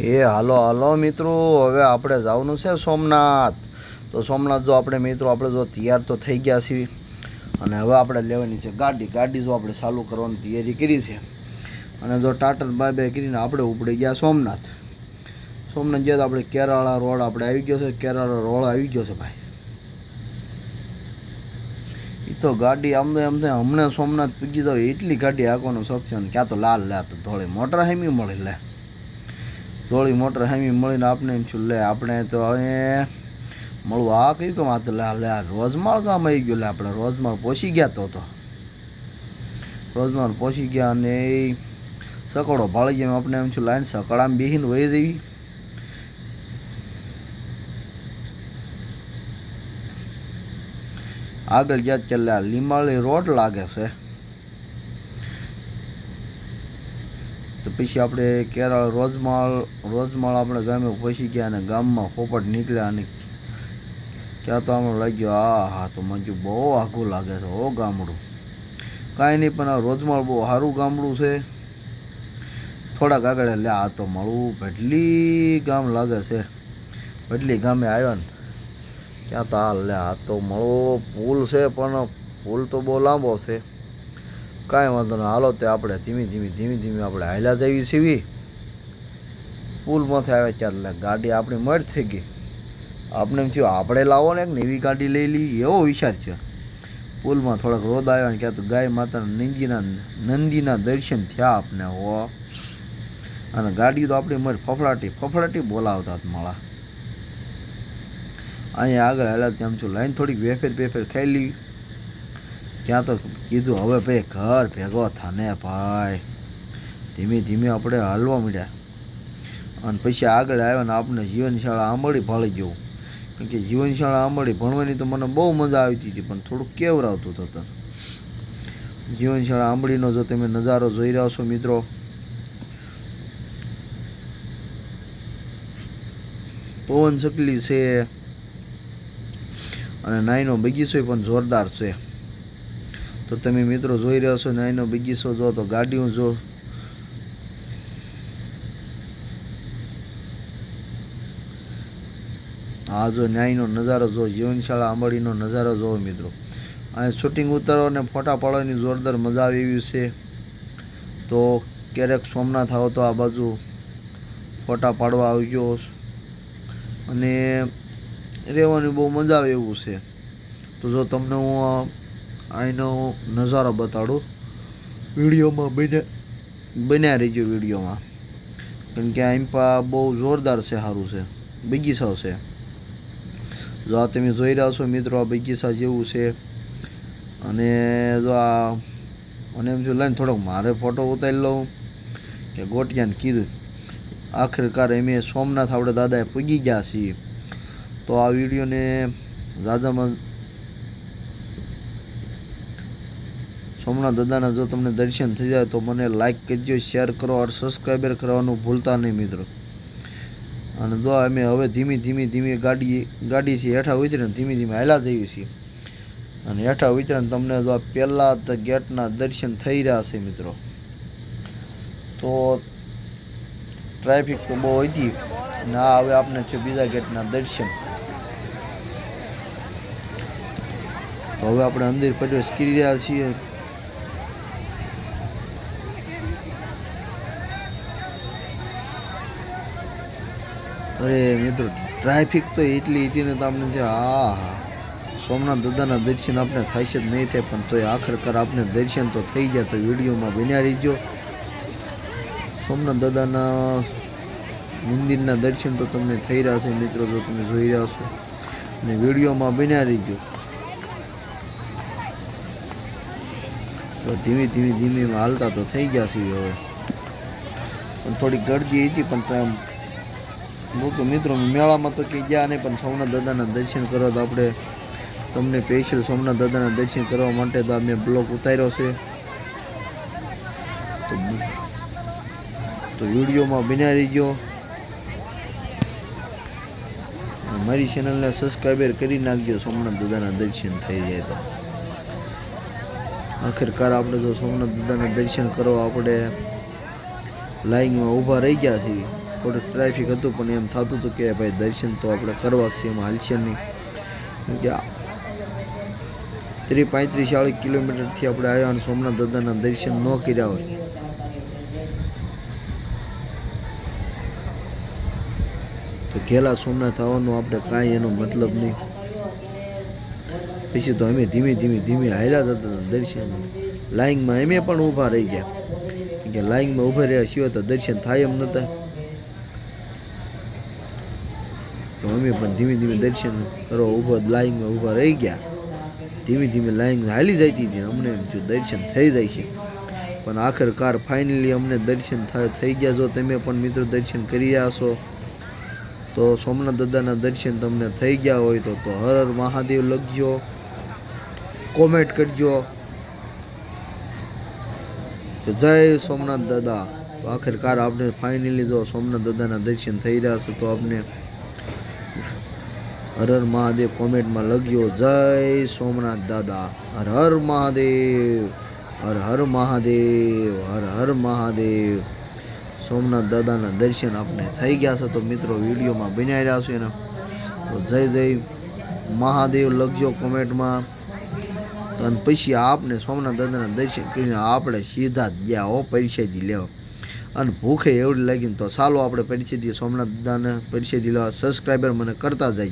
એ હાલો હાલો મિત્રો, હવે આપણે જવાનું છે સોમનાથ. તો સોમનાથ જો આપણે મિત્રો, આપણે જો તૈયાર તો થઈ ગયા છીએ. અને હવે આપણે લેવાની છે ગાડી. ગાડી જો આપણે ચાલુ કરવાની તૈયારી કરી છે. અને જો ટાટર બાય બાય કરીને આપણે ઉપડી ગયા સોમનાથ. સોમનાથ ગયા તો આપણે કેરાળા રોડ આપણે આવી ગયો છે. કેરાળા રોડ આવી ગયો છે ભાઈ. એ તો ગાડી આમ તો એમ થાય, હમણાં સોમનાથ પૂગી જાવ એટલી ગાડી હાંકવાનો શોખ છે ને ક્યાં તો લાલ લે તો ધોળી. મોટર હેમી મળી લે. ધોળી મોટર હેમી મળીને આપણે એમ છું, લે, આપણે તો હવે મળવું આ કયું કામ આ તો, લે લે, આ રોજમાળ ગામ આવી ગયું, લે, આપણે રોજમાળ પહોંચી ગયા તો તો. રોજમાળ પહોંચી ગયા અને એ સકડો ભાળી ગયા આપણે એમ છું, લાઈન સકડામાં બેસીને વહી જવી. આગળ જ્યાં ચાલ્યા, લીમાળી રોડ લાગે છે. પછી આપણે કેરળ રોજમાળ રોજમાળ આપણે ગામે પહોંચી ગયા અને ગામમાં ખોપટ નીકળ્યા અને ક્યાં તો આમ લાગ્યો આ હા તો મને બહુ આઘું લાગે છે ઓ ગામડું. કાંઈ નહીં, પણ આ રોજમાળ બહુ સારું ગામડું છે. થોડાક આગળ એટલે આ તો મળવું ભેટલી ગામ લાગે છે. ભેટલી ગામે આવ્યા ને ક્યાં તો આ લે, આ તો મળવો પુલ છે, પણ પુલ તો બહુ લાંબો છે. કાંઈ વાંધો નહીં. હાલો તે આપણે ધીમી ધીમી ધીમી ધીમી આપણે હાલ્યા જઈએ છીએ. પુલમાંથી આવ્યા ચાર લે, ગાડી આપણી મળ થઈ ગઈ. આપણે એમ થયું, આપણે લાવો ને એક નવી ગાડી લઈ લઈ એવો વિચાર થયો. પુલમાં થોડાક રોદ આવ્યા ને ક્યાં તો ગાય માતાના નંદીના નંદીના દર્શન થયા આપણે હો. અને ગાડી તો આપણી મર ફફડાટી ફફડાટી બોલાવતા માળા. અહીંયા આગળ હાલ તેમ છું લાઈન થોડીક વેફેર વેફેર ખાઈ લીધી ત્યાં તો કીધું, હવે ભાઈ ઘર ભેગો થાને ભાઈ. ધીમે ધીમે આપણે હાલવા માંડ્યા. અને પછી આગળ આવ્યા ને આપણે જીવનશાળા આંબળી ભાળી ગયું કારણ કે જીવનશાળા આંબળી ભણવાની તો મને બહુ મજા આવતી હતી, પણ થોડુંક કેવરાવતું હતું જીવનશાળા આંબળીનો જો તમે નજારો જોઈ રહ્યા છો મિત્રો. પવન ચકલી છે અને નાઈનો બગીચો પણ જોરદાર છે. તો તમે મિત્રો જોઈ રહ્યા છો નાઈનો બગીચો જો તો ગાડીઓ જો. આ જો ન્યાયનો નજારો જો, જીવનશાળા આંબળીનો નજારો જોવો મિત્રો. અહીં શૂટિંગ ઉતારો અને ફોટા પાડવાની જોરદાર મજા આવી એવી છે. તો ક્યારેક સોમનાથ આવો તો આ બાજુ ફોટા પાડવા આવજો. અને રહેવાની બહુ મજા આવે એવું છે. તો જો તમને હું અહીંનો નજારો બતાડું. વિડીયોમાં બને બન્યા રહીજો વિડીયોમાં. કેમ કે અહીં પા બહુ જોરદાર છે સારું છે. બગીચા છે. જો આ તમે જોઈ રહ્યા છો મિત્રો, આ બગીચા જેવું છે. અને જો આ મને એમ થયું, લઈને થોડોક મારે ફોટો ઉતારી લઉં. કે ગોટિયાને કીધું, આખરકાર એમ સોમનાથ આપણે દાદાએ પૂગી ગયા છીએ. તો આ વિડીયોને ઝાઝામાં સોમનાથ દાદાના જો તમને દર્શન થઈ જાય તો મને લાઇક કરજો શેર કરો અને સબસ્ક્રાઈબર કરવાનું ભૂલતા નહીં મિત્રો. અને જો અમે હવે ધીમી ધીમી ધીમી ગાડી ગાડીથી હેઠા ઉતરીને ધીમી ધીમે હાલા જઈએ છીએ. અને હેઠા ઉતરીને તમને જો પહેલાં તો ગેટના દર્શન થઈ રહ્યા છે મિત્રો. તો ટ્રાફિક તો બહુ હતી અને આ હવે આપણે છે બીજા ગેટના દર્શન. તો હવે આપણે અંદર પ્રવેશ કરી રહ્યા છીએ. અરે મિત્રો ટ્રાફિક તો એટલી હતી ને તો આપણે છે આ સોમનાથ દાદાના દર્શન આપણે થાય છે જ નહીં થાય, પણ તોય આખરકાર આપણે દર્શન તો થઈ ગયા તો વિડીયોમાં બન્યા રહીજો. સોમનાથ દાદાના મંદિરના દર્શન તો તમને થઈ રહ્યા છે, મિત્રો, તો તમે જોઈ રહ્યા છો. અને વિડીયોમાં બન્યા રહીજો. ધીમે ધીમે ધીમે હાલતા તો થઈ ગયા છીએ હવે. પણ થોડી ગરદી હતી, પણ તો એમ તો મિત્રો મેળામાં તો કે ગયા નહીં, પણ સોમનાથ દાદાના દર્શન કરવા તો આપણે તમને સ્પેશિયલ સોમનાથ દાદાના દર્શન કરવા માટે તો મેં બ્લોગ ઉતાર્યો છે. તો તો વિડીયોમાં બન્યા રહીજો. મારી ચેનલને સબસ્ક્રાઈબર કરી નાખજો, સોમનાથ દાદાના દર્શન થઈ જાય તો. આખરકાર આપણે તો સોમનાથ દાદાના દર્શન કરવા આપણે લાઈનમાં ઊભા રહી ગયા છીએ. થોડુંક ટ્રાફિક હતું, પણ એમ થતું હતું કે ભાઈ દર્શન તો આપણે કરવા છીએ, એમાં હાલશે નહીં. કે ત્રીસ પાંત્રીસ ચાળીસ કિલોમીટરથી આપણે આવ્યા અને સોમનાથ દાદાના દર્શન ન કર્યા હોય. તો ઘેલા સોમનાથ આવવાનો આપણે કાંઈ એનો મતલબ નહીં. પછી તો અમે ધીમે ધીમે ધીમે હાલ્યા જતા હતા દર્શન. લાઈનમાં અમે પણ ઊભા રહી ગયા. કે લાઈનમાં ઊભા રહ્યા સિવાય તો દર્શન થાય એમ નતા. તો અમે પણ ધીમે ધીમે દર્શન કરવા ઊભા, લાઈનમાં ઊભા રહી ગયા. ધીમે ધીમે લાઈન હાલી જતી હતી ને અમને એમ થયું દર્શન થઈ જાય છે. પણ આખરકાર ફાઇનલી અમને દર્શન થાય થઈ ગયા. જો તમે પણ મિત્રો દર્શન કરી રહ્યા છો, તો સોમનાથ દાદાના દર્શન તમને થઈ ગયા હોય તો તો હર હર મહાદેવ લખજો કોમેન્ટ કરજો. કે જય સોમનાથ દાદા. તો આખિરકાર આપણે ફાઇનલી જો સોમનાથ દાદાના દર્શન થઈ રહ્યા છે, તો આપણે હર હર મહાદેવ કોમેન્ટમાં લખ્યો, જય સોમનાથ દાદા, હર હર મહાદેવ, હર હર મહાદેવ, હર હર મહાદેવ. સોમનાથ દાદાના દર્શન આપણે થઈ ગયા છે તો મિત્રો વિડીયોમાં બનાવી રહ્યા છે ને તો જય જય મહાદેવ લખજો કોમેન્ટમાં. અને પછી આપને સોમનાથ દાદાના દર્શન કરીને આપણે સીધા જ ગયા હો પરિચયથી લેવા. અને ભૂખે એવડી લાગીને તો ચાલો આપણે પરિષદી સોમનાથ દાદાને પરિષદી લેવા. સબસ્ક્રાઈબર મને કરતા જાય